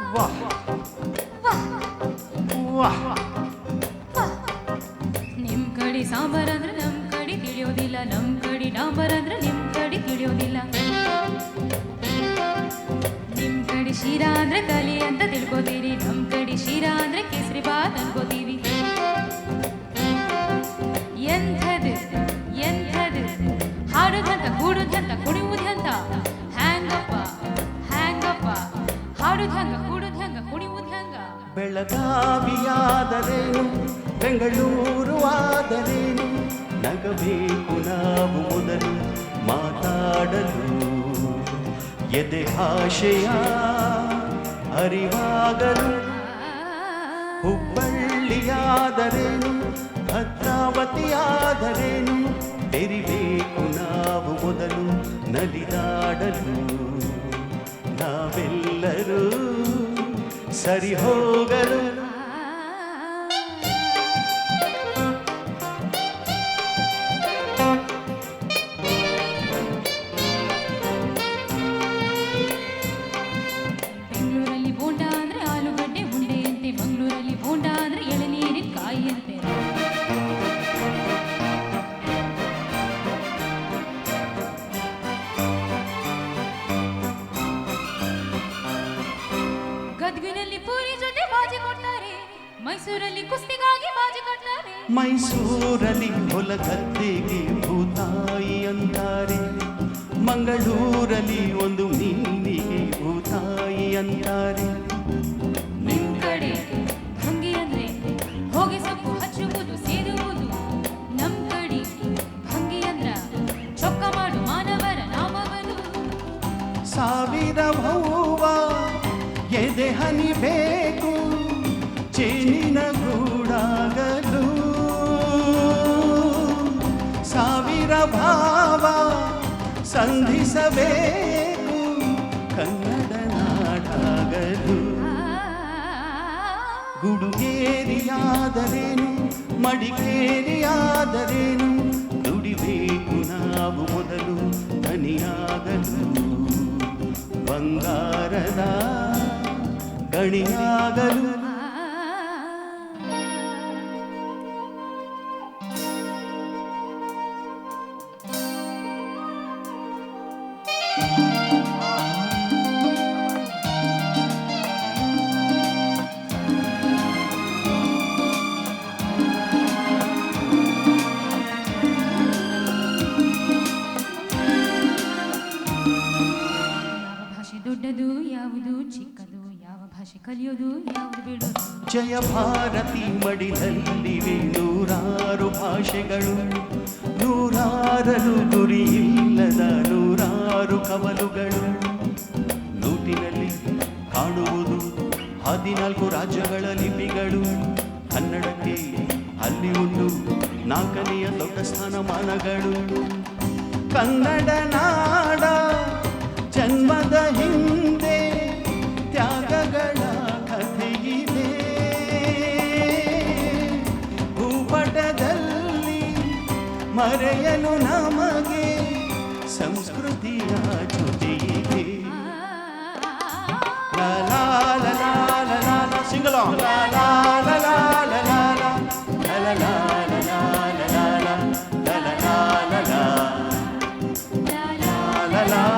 ವಾಹ್ ವಾಹ್ ನಿಮ್ ಕಡಿ ಸಾಂಬಾರ್ ಅಂದ್ರೆ ನಮ್ ಕಡಿ ತಿಳಿಯೋದಿಲ್ಲ, ನಮ್ ಕಡಿ ಡಾಂಬರ್ ಅಂದ್ರೆ ನಿಮ್ ಕಡಿ ತಿಳಿಯೋದಿಲ್ಲ. ನಿಮ್ ಕಡಿ ಶಿರಾ ಅಂದ್ರೆ ತಲೆ ಅಂತ ತಿಳ್ಕೊತೀರಿ, ನಮ್ ಕಡಿ ಶಿರಾ ಅಂದ್ರೆ ಕೇಸರಿ ಬಾತ್ ಅನ್ಕೋತೀವಿ. ಎಂಥದು ಎಂಥದ್ದು, ಹಾಡುದಂತ ಕೂಡುದಂತ ಬೆಳಗಾವಿಯಾದರೇನು? ಬೆಂಗಳೂರು ಆದರೇನು? ನಗಬೇಕು ನಾವು ಮೊದಲು ಮಾತಾಡಲು. ಎದೆ ಭಾಷೆಯ ಅರಿವಾಗಲು. ಹುಬ್ಬಳ್ಳಿಯಾದರೇನು? ಭದ್ರಾವತಿಯಾದರೇನು? ಬೆರಿಬೇಕು ನಾವು ಮೊದಲು ನಲಿದಾಡಲು. ಸರಿ ಹೋಗಲು ಮೈಸೂರಲ್ಲಿ ಕುಸ್ತಿಗಾಗಿ ಬಾಜಿ ಕಟ್ಟಾರೆ ಮೈಸೂರಲ್ಲಿ ಹೊಲ ಗದ್ದೆಗೆ ಭೂತಾಯಿ ಅಂತಾರೆ. ಮಂಗಳೂರಲ್ಲಿ ಒಂದು ಮೀನಿಗೆ ಭೂತಾಯಿ ಅಂತಾರೆ. ನಿಮ್ ಕಡೆ ಭಂಗಿ ಅಂದ್ರೆ ಹೋಗಿ ಸೊಪ್ಪು ಹಚ್ಚುವುದು ಸೇರುವುದು ನಮ್ ಕಡೆ ಭಂಗಿ ಅಂದ್ರ ಚೊಕ್ಕ ಮಾಡು ಮಾನವರ ನಾಮವನು ಸಾವಿರ ಹೂವ ಎದೆ ಹನಿ ಚೇನಿನ ಗೂಡಾಗಲು. ಸಾವಿರ ಭಾವ ಸಂಧಿಸಬೇಕು, ಕನ್ನಡ ನಾಡಾಗಲು. ಗುಡುಗೇರಿಯಾದರೇನು, ಮಡಿಕೇರಿಯಾದರೇನು ದುಡಿಬೇಕು ನಾವು ಮೊದಲು ಧನಿಯಾಗಲು ಬಂಗಾರದ ಗಣಿಯಾಗಲು. ದೊಡ್ಡದು ಯಾವುದು, ಚಿಕ್ಕದು ಯಾವ ಭಾಷೆ ಕಲಿಯೋದು, ಯಾವುದು ಬಿಡೋದು ಜಯ ಭಾರತಿ ಮಡಿಲಲ್ಲಿವೆ ನೂರಾರು ಭಾಷೆಗಳು. ನೂರಾರಲು ಗುರಿಯಿಲ್ಲದ ನೂರಾರು ಕವಲುಗಳು. ನೋಟಿನಲ್ಲಿ ಕಾಣುವುದು ಹದಿನಾಲ್ಕು ರಾಜ್ಯಗಳ ಲಿಪಿಗಳು. ಕನ್ನಡಕ್ಕೆ ಅಲ್ಲಿ ಒಂದು, ನಾಲ್ಕನೆಯ ದೊಡ್ಡ ಸ್ಥಾನಮಾನಗಳು. ಕನ್ನಡ ನಾಡ ಜನ್ಮದ ಹಿಂದೆ ತ್ಯಾಗಗಳ ಕಥೆಯಿದೆ ಭೂಪಟದಲ್ಲಿ ಮರೆಯಲು ನಮಗೆ ಸಂಸ್ಕೃತಿಯ ಜೊತೆಯಿದೆ ಸಿಂಗಲೋ la la